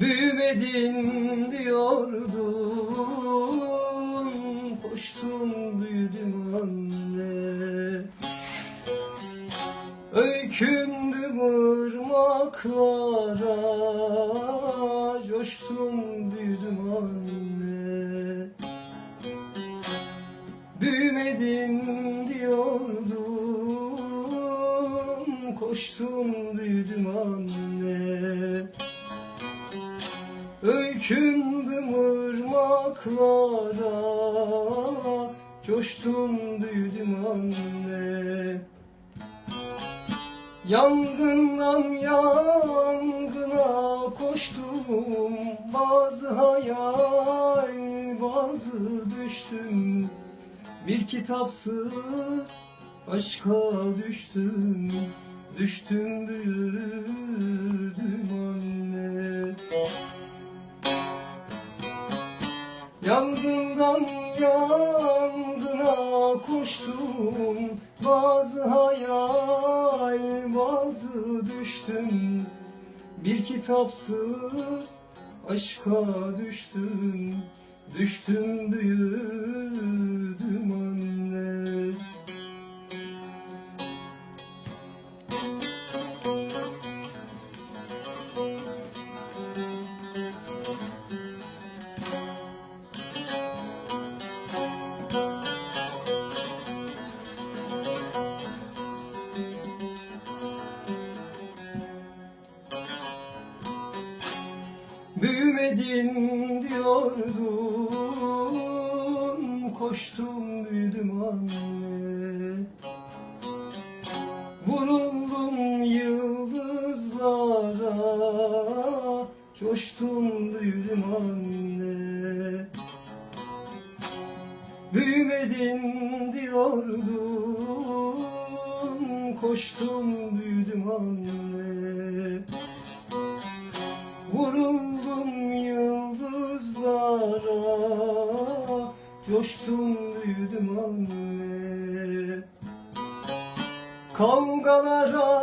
Büyümedin diyordun Koştum büyüdüm anne. Öykündüm ırmaklara Coştum büyüdüm anne. Büyümedin diyordum Koştum büyüdüm anne Öykündüm ırmaklara Coştum büyüdüm anne. Yangından yangına koştum Bazı hayal bazı düştüm. Bir kitapsız aşka düştüm Düştüm büyüdüm Yangından yangına koştum Bazı hayal bazı düştüm. Bir kitapsız aşka düştüm Düştüm büyüdüm Büyümedin diyordun Koştum büyüdüm anne. Vuruldum yıldızlara Coştum büyüdüm anne. Büyümedin diyordun Koştum büyüdüm anne. Vuruldum yıldızlara Coştum büyüdüm anne. Kavgalara,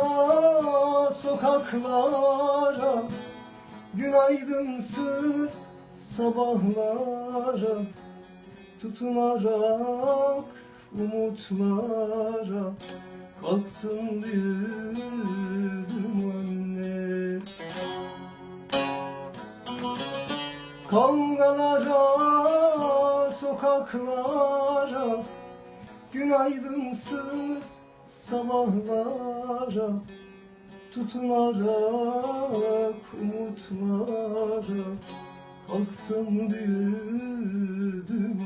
sokaklara Günaydınsız sabahlara Tutunarak umutlara Kalktım büyüdüm Kavgalara, sokaklara Günaydınsız sabahlara Tutunarak umutlara Kalktım büyüdüm